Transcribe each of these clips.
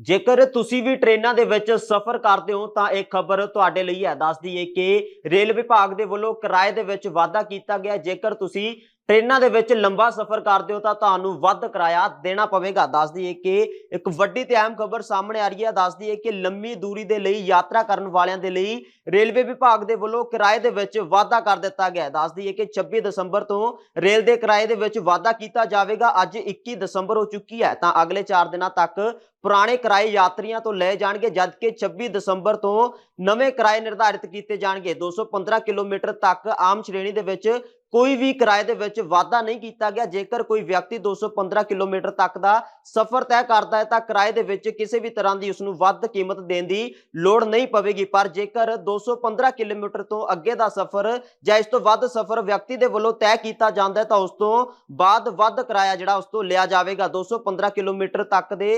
ਜੇਕਰ ਤੁਸੀਂ ਵੀ ਟ੍ਰੇਨਾਂ ਦੇ ਵਿੱਚ ਸਫ਼ਰ ਕਰਦੇ ਹੋ, ਤਾਂ ਇਹ ਖਬਰ ਤੁਹਾਡੇ ਲਈ ਹੈ। ਦੱਸ ਦਈਏ ਕਿ ਰੇਲ ਵਿਭਾਗ ਦੇ ਵੱਲੋਂ ਕਿਰਾਏ ਦੇ ਵਿੱਚ ਵਾਧਾ ਕੀਤਾ ਗਿਆ। ਜੇਕਰ ਤੁਸੀਂ ਟ੍ਰੇਨਾਂ ਦੇ ਵਿੱਚ ਲੰਬਾ ਸਫ਼ਰ ਕਰਦੇ ਹੋ, ਤਾਂ ਤੁਹਾਨੂੰ ਵੱਧ ਕਿਰਾਇਆ ਦੇਣਾ ਪਵੇਗਾ। ਦੱਸ ਦਈਏ ਕਿ ਇੱਕ ਵੱਡੀ ਤੇ ਅਹਿਮ ਖਬਰ ਸਾਹਮਣੇ ਆ ਰਹੀ ਹੈ। ਦੱਸ ਦਈਏ ਕਿ ਲੰਮੀ ਦੂਰੀ ਦੇ ਲਈ ਯਾਤਰਾ ਕਰਨ ਵਾਲਿਆਂ ਦੇ ਲਈ ਰੇਲਵੇ ਵਿਭਾਗ ਦੇ ਵੱਲੋਂ ਕਿਰਾਏ ਦੇ ਵਿੱਚ ਵਾਧਾ ਕਰ ਦਿੱਤਾ ਗਿਆ ਦੱਸ ਦਈਏ ਕਿ 26 ਦਸੰਬਰ ਤੋਂ ਰੇਲ ਦੇ ਕਿਰਾਏ ਦੇ ਵਿੱਚ ਵਾਧਾ ਕੀਤਾ ਜਾਵੇਗਾ। ਅੱਜ 21 ਦਸੰਬਰ ਹੋ ਚੁੱਕੀ ਹੈ, ਤਾਂ ਅਗਲੇ 4 ਦਿਨਾਂ ਤੱਕ ਪੁਰਾਣੇ ਕਿਰਾਏ ਯਾਤਰੀਆਂ ਤੋਂ ਲਏ ਜਾਣਗੇ, ਜਦਕਿ 26 ਦਸੰਬਰ ਤੋਂ ਨਵੇਂ ਕਿਰਾਏ ਨਿਰਧਾਰਿਤ ਕੀਤੇ ਜਾਣਗੇ। 215 ਕਿਲੋਮੀਟਰ ਤੱਕ ਆਮ ਸ਼੍ਰੇਣੀ ਦੇ ਵਿੱਚ ਕੋਈ ਵੀ ਕਿਰਾਏ ਦੇ ਵਿੱਚ ਵਾਧਾ ਨਹੀਂ ਕੀਤਾ ਗਿਆ। ਜੇਕਰ ਕੋਈ ਵਿਅਕਤੀ 215 ਕਿਲੋਮੀਟਰ ਤੱਕ ਦਾ ਸਫ਼ਰ ਤੈਅ ਕਰਦਾ ਹੈ, ਤਾਂ ਕਿਰਾਏ ਦੇ ਵਿੱਚ ਕਿਸੇ ਵੀ ਤਰ੍ਹਾਂ ਦੀ ਉਸ ਨੂੰ ਵੱਧ ਕੀਮਤ ਦੇਣ ਦੀ ਲੋੜ ਨਹੀਂ ਪਵੇਗੀ। ਪਰ ਜੇਕਰ 215 ਕਿਲੋਮੀਟਰ ਤੋਂ ਅੱਗੇ ਦਾ ਸਫ਼ਰ ਜਾਂ ਇਸ ਤੋਂ ਵੱਧ ਸਫ਼ਰ ਵਿਅਕਤੀ ਦੇ ਵੱਲੋਂ ਤੈਅ ਕੀਤਾ ਜਾਂਦਾ ਹੈ, ਤਾਂ ਉਸ ਤੋਂ ਬਾਅਦ ਵੱਧ ਕਿਰਾਇਆ ਜਿਹੜਾ ਉਸ ਤੋਂ ਲਿਆ ਜਾਵੇਗਾ। 215 ਕਿਲੋਮੀਟਰ ਤੱਕ ਦੇ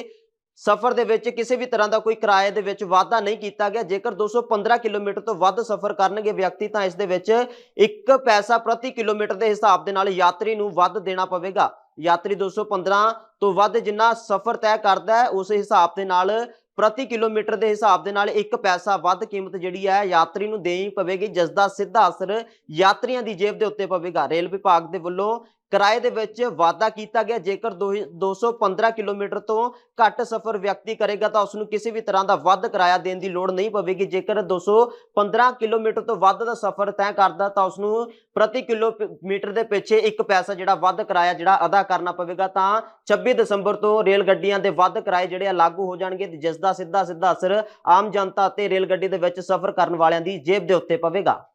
ਸਫ਼ਰ ਦੇ ਵਿੱਚ ਕਿਸੇ ਵੀ ਤਰ੍ਹਾਂ ਦਾ ਕੋਈ ਕਿਰਾਏ ਦੇ ਵਿੱਚ ਵਾਧਾ ਨਹੀਂ ਕੀਤਾ ਗਿਆ। ਜੇਕਰ 215 ਕਿਲੋਮੀਟਰ ਤੋਂ ਵੱਧ ਸਫ਼ਰ ਕਰਨਗੇ ਵਿਅਕਤੀ, ਤਾਂ ਇਸ ਦੇ ਵਿੱਚ 1 ਪੈਸਾ ਪ੍ਰਤੀ ਕਿਲੋਮੀਟਰ ਦੇ ਹਿਸਾਬ ਦੇ ਨਾਲ ਯਾਤਰੀ ਨੂੰ ਵੱਧ ਦੇਣਾ ਪਵੇਗਾ। ਯਾਤਰੀ 215 ਤੋਂ ਵੱਧ ਜਿੰਨਾ ਸਫ਼ਰ ਤੈਅ ਕਰਦਾ ਹੈ, ਉਸ ਹਿਸਾਬ ਦੇ ਨਾਲ ਪ੍ਰਤੀ ਕਿਲੋਮੀਟਰ ਦੇ ਹਿਸਾਬ ਦੇ ਨਾਲ 1 ਪੈਸਾ ਵੱਧ ਕੀਮਤ ਜਿਹੜੀ ਹੈ, ਯਾਤਰੀ ਨੂੰ ਦੇਣੀ ਪਵੇਗੀ ਜਿਸ ਦਾ ਸਿੱਧਾ ਅਸਰ ਯਾਤਰੀਆਂ ਦੀ ਜੇਬ ਦੇ ਉੱਤੇ ਪਵੇਗਾ। ਰੇਲ ਵਿਭਾਗ ਦੇ ਵੱਲੋਂ ਕਿਰਾਏ ਦੇ ਵਿੱਚ ਵਾਧਾ ਕੀਤਾ ਗਿਆ। ਜੇਕਰ ਦੋ- 215 ਕਿਲੋਮੀਟਰ ਤੋਂ ਘੱਟ ਸਫ਼ਰ ਵਿਅਕਤੀ ਕਰੇਗਾ ਤਾਂ ਉਸ ਨੂੰ ਕਿਸੇ ਵੀ ਤਰ੍ਹਾਂ ਦਾ ਵੱਧ ਕਿਰਾਇਆ ਦੇਣ ਦੀ ਲੋੜ ਨਹੀਂ ਪਵੇਗੀ। ਜੇਕਰ 215 ਕਿਲੋਮੀਟਰ ਤੋਂ ਵੱਧ ਦਾ ਸਫ਼ਰ ਤੈਅ ਕਰਦਾ ਤਾਂ ਉਸ ਨੂੰ ਪ੍ਰਤੀ ਕਿਲੋਮੀਟਰ ਦੇ ਪਿੱਛੇ 1 ਪੈਸਾ ਜਿਹੜਾ ਵੱਧ ਕਿਰਾਇਆ ਜਿਹੜਾ ਅਦਾ ਕਰਨਾ ਪਵੇਗਾ ਤਾਂ 26 ਦਸੰਬਰ ਤੋਂ ਰੇਲ ਗੱਡੀਆਂ ਦੇ ਵੱਧ ਕਿਰਾਏ ਜਿਹੜੇ ਆ ਲਾਗੂ ਹੋ ਜਾਣਗੇ ਜਿਸ ਦਾ ਸਿੱਧਾ ਸਿੱਧਾ ਅਸਰ ਆਮ ਜਨਤਾ ਅਤੇ ਰੇਲ ਗੱਡੀ ਦੇ ਵਿੱਚ ਸਫ਼ਰ ਕਰਨ ਵਾਲਿਆਂ ਦੀ ਜੇਬ ਦੇ ਉੱਤੇ ਪਵੇਗਾ।